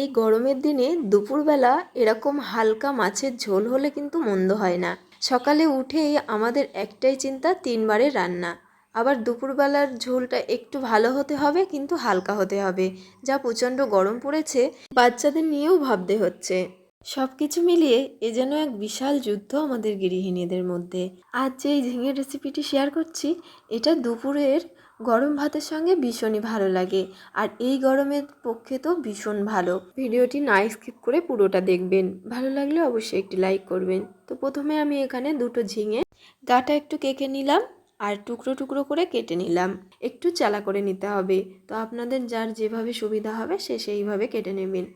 এই গরমের দিনে দুপুরবেলা এরকম হালকা মাছের ঝোল হলে কিন্তু মন্দ হয় না। সকালে উঠেই আমাদের একটাই চিন্তা, তিনবারের রান্না। আবার দুপুরবেলার ঝোলটা একটু ভালো হতে হবে, কিন্তু হালকা হতে হবে, যা প্রচণ্ড গরম পড়েছে, বাচ্চাদের নিয়েও ভাবতে হচ্ছে। সব কিছু মিলিয়ে এ যেন এক বিশাল যুদ্ধ আমাদের গৃহিণীদের মধ্যে। আজ যে এই ঝিঙের রেসিপিটি শেয়ার করছি, এটা দুপুরের গরম ভাতের সঙ্গে ভীষণই ভালো লাগে। আর এই গরমের পক্ষে তো ভীষণ ভালো। ভিডিওটি না স্কিপ করে পুরোটা দেখবেন। ভালো লাগলে অবশ্যই একটি লাইক করবেন। তো প্রথমে আমি এখানে দুটো ঝিঙে গাটা একটু কেকে নিলাম আর টুকরো টুকরো করে কেটে নিলাম। একটু চালা করে নিতে হবে। তো আপনাদের যার যেভাবে সুবিধা হবে সে সেইভাবে কেটে নেবেন।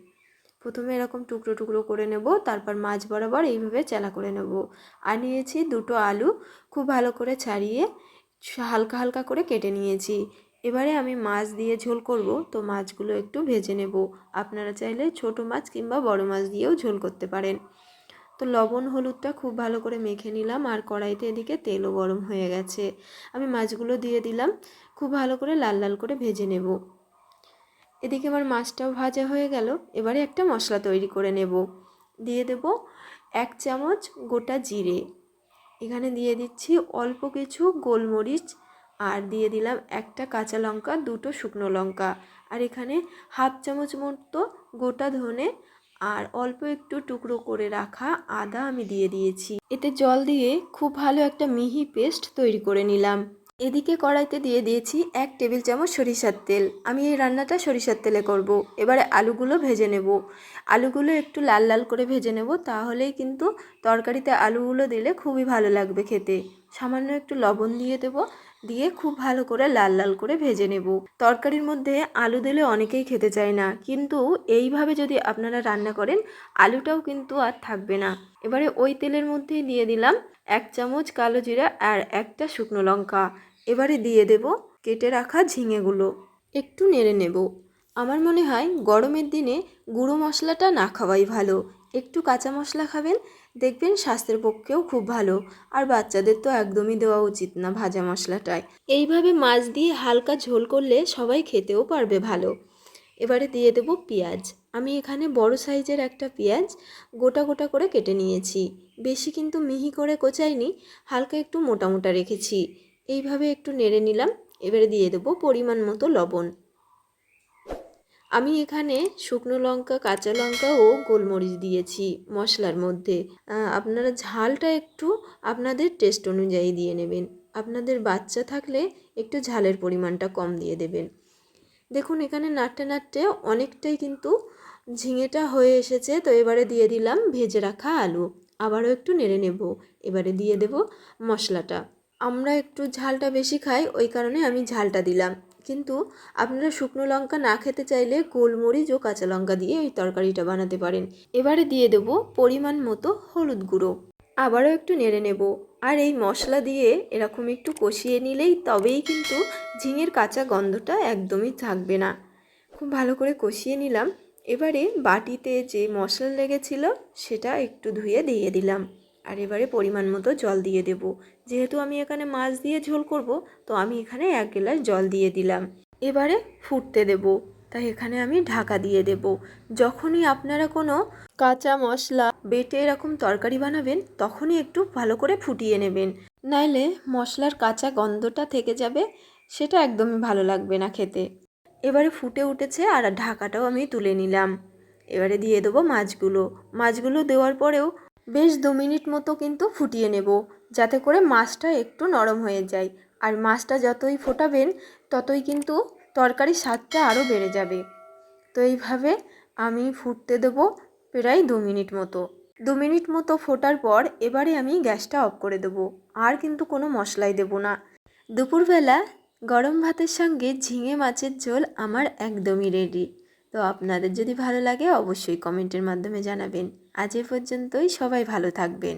প্রথমে এরকম টুকরো টুকরো করে নেব, তারপর মাছ বরাবর এইভাবে চেলা করে নেব। আর নিয়েছি দুটো আলু, খুব ভালো করে ছাড়িয়ে হালকা হালকা করে কেটে নিয়েছি। এবারে আমি মাছ দিয়ে ঝোল করব, তো মাছগুলো একটু ভেজে নেব। আপনারা চাইলে ছোট মাছ কিংবা বড় মাছ দিয়েও ঝোল করতে পারেন। তো লবণ, হলুদটা খুব ভালো করে মেখে নিলাম আর কড়াইতে এদিকে তেলও গরম হয়ে গেছে। আমি মাছগুলো দিয়ে দিলাম, খুব ভালো করে লাল লাল করে ভেজে নেব। এদিকে আমার মাছটাও ভাজা হয়ে গেল, এবারে একটা মশলা তৈরি করে নেব। দিয়ে দেব এক চামচ গোটা জিরে। এখানে দিয়ে দিচ্ছি অল্প কিছু গোলমরিচ আর দিয়ে দিলাম একটা কাঁচা লঙ্কা, দুটো শুকনো লঙ্কা। আর এখানে হাফ চামচ মতো গোটা ধনে আর অল্প একটু টুকরো করে রাখা আদা আমি দিয়ে দিয়েছি। এতে জল দিয়ে খুব ভালো একটা মিহি পেস্ট তৈরি করে নিলাম। এদিকে কড়াইতে দিয়ে দিয়েছি এক টেবিল চামচ সরিষার তেল। আমি এই রান্নাটা সরিষার তেলে করব। এবারে আলুগুলো ভেজে নেব। আলুগুলো একটু লাল লাল করে ভেজে নেব, তাহলেই কিন্তু তরকারিতে আলুগুলো দিলে খুবই ভালো লাগবে খেতে। সামান্য একটু লবণ দিয়ে দেব, দিয়ে খুব ভালো করে লাল লাল করে ভেজে নেব। তরকারির মধ্যে আলু দিলে অনেকেই খেতে চায় না, কিন্তু এইভাবে যদি আপনারা রান্না করেন, আলুটাও কিন্তু আর থাকবে না। এবারে ওই তেলের মধ্যেই দিয়ে দিলাম এক চামচ কালো জিরা আর একটা শুকনো লঙ্কা। এবারে দিয়ে দেব কেটে রাখা ঝিঙেগুলো। একটু নেড়ে নেব। আমার মনে হয় গরমের দিনে গুঁড়ো মশলাটা না খাওয়াই ভালো। একটু কাঁচা মশলা খাবেন, দেখবেন স্বাস্থ্যের পক্ষেও খুব ভালো। আর বাচ্চাদের তো একদমই দেওয়া উচিত না ভাজা মশলাটায়। এইভাবে মাছ দিয়ে হালকা ঝোল করলে সবাই খেতেও পারবে ভালো। এবারে দিয়ে দেব পেঁয়াজ। আমি এখানে বড় সাইজের একটা পেঁয়াজ গোটা গোটা করে কেটে নিয়েছি। বেশি কিন্তু মিহি করে কোচাইনি, হালকা একটু মোটা মোটা রেখেছি। এইভাবে একটু নেড়ে নিলাম, এবারে দিয়ে দেবো পরিমাণ মতো লবণ। আমি এখানে শুকনো লঙ্কা, কাঁচা লঙ্কা ও গোলমরিচ দিয়েছি মশলার মধ্যে। আপনারা ঝালটা একটু আপনাদের টেস্ট অনুযায়ী দিয়ে নেবেন। আপনাদের বাচ্চা থাকলে একটু ঝালের পরিমাণটা কম দিয়ে দেবেন। দেখুন, এখানে নাড়তে নাড়তে অনেকটাই কিন্তু ঝিঙেটা হয়ে এসেছে, তো এবারে দিয়ে দিলাম ভেজে রাখা আলু। আবারও একটু নেড়ে নেব, এবারে দিয়ে দেব মশলাটা। আমরা একটু ঝালটা বেশি খাই, ওই কারণে আমি ঝালটা দিলাম। কিন্তু আপনারা শুকনো লঙ্কা না খেতে চাইলে গোলমরিচ ও কাঁচা লঙ্কা দিয়ে এই তরকারিটা বানাতে পারেন। এবারে দিয়ে দেব পরিমাণ মতো হলুদ গুঁড়ো। আবারও একটু নেড়ে নেব। আর এই মশলা দিয়ে এরকম একটু কষিয়ে নিলেই তবেই কিন্তু ঝিঙের কাঁচা গন্ধটা একদমই থাকবে না। খুব ভালো করে কষিয়ে নিলাম। এবারে বাটিতে যে মশলা লেগেছিল সেটা একটু ধুয়ে দিয়ে দিলাম। আর এবারে পরিমাণ মতো জল দিয়ে দেব। যেহেতু আমি এখানে মাছ দিয়ে ঝোল করব, তো আমি এখানে এক গ্লাস জল দিয়ে দিলাম। এবারে ফুটতে দেব, তাই এখানে আমি ঢাকা দিয়ে দেব। যখনই আপনারা কোনো কাঁচা মশলা, বেটে এরকম তরকারি বানাবেন, তখনই একটু ভালো করে ফুটিয়ে নেবেন। নাইলে মশলার কাঁচা গন্ধটা থেকে যাবে, সেটা একদমই ভালো লাগবে না খেতে। এবারে ফুটে উঠেছে আর ঢাকাটাও আমি তুলে নিলাম। এবারে দিয়ে দেবো মাছগুলো। মাছগুলো দেওয়ার পরেও বেশ দু মিনিট মতো কিন্তু ফুটিয়ে নেব, যাতে করে মাছটা একটু নরম হয়ে যায়। আর মাছটা যতই ফোটাবেন, ততই কিন্তু তরকারির স্বাদটা আরও বেড়ে যাবে। তো এইভাবে আমি ফুটতে দেব প্রায় দু মিনিট মতো। দু মিনিট মতো ফোটার পর এবারে আমি গ্যাসটা অফ করে দেব, আর কিন্তু কোনো মশলাই দেব না। দুপুরবেলা গরম ভাতের সঙ্গে ঝিঙে মাছের ঝোল আমার একদমই রেডি তো আপনাদের যদি ভালো লাগে অবশ্যই কমেন্টের মাধ্যমে জানাবেন। আজ এ পর্যন্তই, সবাই ভালো থাকবেন।